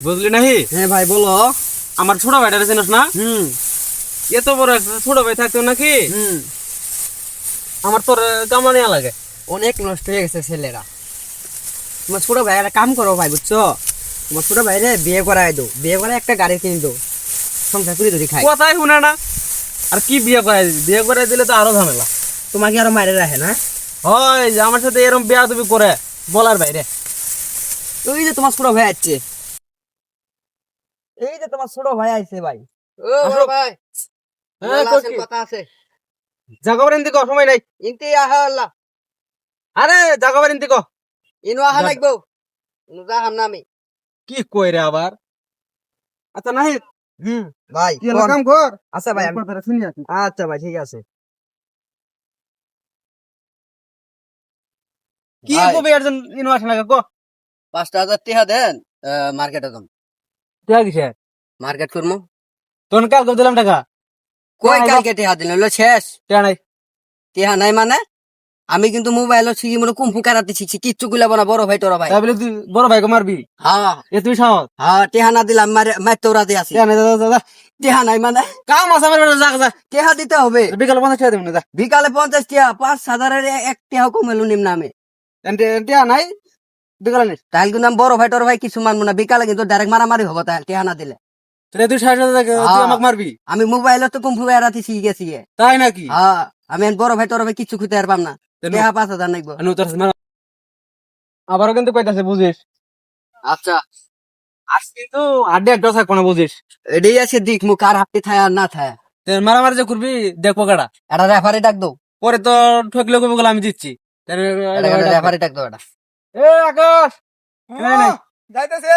বুঝলি নাহি? হ্যাঁ ভাই বলো। আমার ছোট ভাইটা চিনিস না? হুম। এত বড় একটা ছোট ভাই থাকতো নাকি? হুম। আমার তোর কামানিয়া লাগে। অনেক নষ্ট হয়ে গেছে ছেলেরা। তোমার ছোট ভাই একটা কাম করো ভাই বুঝছ? তোমার ছোট ভাইরে বিয়ে করাই দো বিয়ে করে একটা গাড়ি কিনে দো সংসার করে ধরে খাই কথাই শুনে না। আর কি বিয়ে করাই দিবি? বিয়ে করে দিলে তো আরও ঝামেলা। তোমাকে আরও মাইরে রাখে না? হয় আমার সাথে এরকম বিয়া তুমি করে। বলার বাইরে। ওই যে তোমার ছোট ভাই আসছে। এই যে তোমার ছোট ভাই আইছে ভাই। ও আসো। ভাই। হ্যাঁ, কথা আছে। জাগবার ইন্দি কো সময় নাই। ইনতে আহা আল্লাহ। আরে জাগবার ইন্দি কো। ইনু আহা লাগবো। ইনু যাহাম না আমি কি কই রে আবার? আচ্ছা নাহি হুম। ভাই কি হলো কাম কর? আচ্ছা ভাই আমি- কথাটা শুনি আসি। আচ্ছা ভাই ঠিক আছে। কি। কবি একজন ইনভার্স লাগে কো। পাঁচটা হাজার টিহা দেন মার্কেটে দাম তুই কিসে মার্কেট করব তোন কাল কব দিলাম টাকা? কই আইবা। কালকে টিহা দিল? হলো শেষ। টাকা নাই। টিহা নাই মানে? আমি কিন্তু মোবাইল শিখি মনে কুম্ফু কারাতে শিখছি কিচ্ছু গুলাবো না বড় ভাই তোরা ভাই। তাই বলে তুই বড় ভাইকে মারবি? হ্যাঁ। এ তুই সাহস? হ্যাঁ টিহা না দিলাম মারে মার তোরা দিয়ে আসি। টাকা নাই, মানে? কাম আছে আমার যা যা। টিহা দিতে হবে। বিকালে পঞ্চাশ টাকা দেবেন যা। বিকালে পঞ্চাশ টিহা পাঁচ হাজারের এক টিহা কমেলো নিম নামে এনতে- টাকা নাই? বিকালে তাহলে কিন্তু আমি বড় ভাই তোর ভাই কিছু মানবো না। বিকালে কিন্তু ডাইরেক্ট মারামারি হব তাহলে টিহা না দিলে। তাহলে তুই সাড়ে সাত তুই হ্যাঁ। আমাকে মারবি আমি মোবাইলে তো কুম্ফু কারাতে শিখে গেছি তাই নাকি হ্যাঁ আমি বড় ভাই তোর ভাই কিছু খুঁজতে পারবাম না টিহা পাঁচ হাজার নাইবো আনু আবারও কিন্তু কইতাছে বুঝিস আচ্ছা আজকে তো আড্ডে থাকব না বুঝিস এটাই আছে দিক মুখ আর হাতে থায় আর না থায় মারামারি যে করবি দেখব কাটা এটা রেফারি ডাক দো পরে তো ঠকলে কবি বলে আমি দিচ্ছি রেফারি ডাক দো এটা এ আকাশ। যাইতেছে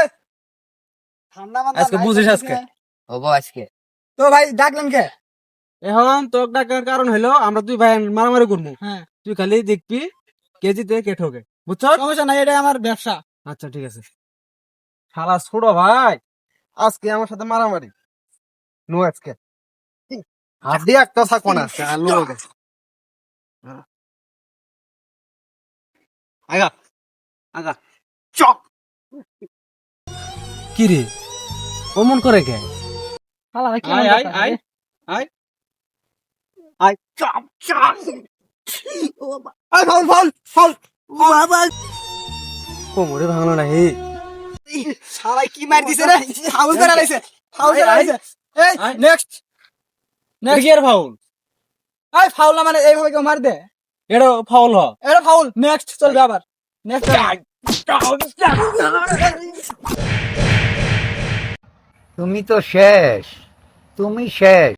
আজকে বুঝিস আজকে। হব আজকে। তো ভাই ডাকলেন কে? এখন তোর ডাকার কারণ হলো আমরা তুই ভাই মারামারি করব হ্যাঁ। তুই খালি দেখবি কেজিতে কে ঠকে বুঝছ সমস্যা নাই এটা আমার ব্যবসা। আচ্ছা ঠিক আছে। শালা ছোট ভাই আজকে আমার সাথে মারামারি। নো আজকে। হাড্ডি একটা থাকব না। লোক আগা আগা চক। কি রে অমন করে কে? হালা কি আয় মনে আয় করতাছে? আয় আয়। আয় চপ চপ। আয় ফাউল ফাউল বাবা। কোমরে ভাঙলো না হে শালা কি মার দিছে রে? ফাউল করে লাইছে ফাউল করে লাইছে এই। নেক্সট কি আর ফাউল। এই ফাউল না মানে এইভাবে কেউ মার দে। এটা ফাউল হ। এটা ফাউল নেক্সট চলবে আবার। নেক্সট তুমি তো শেষ তুমি শেষ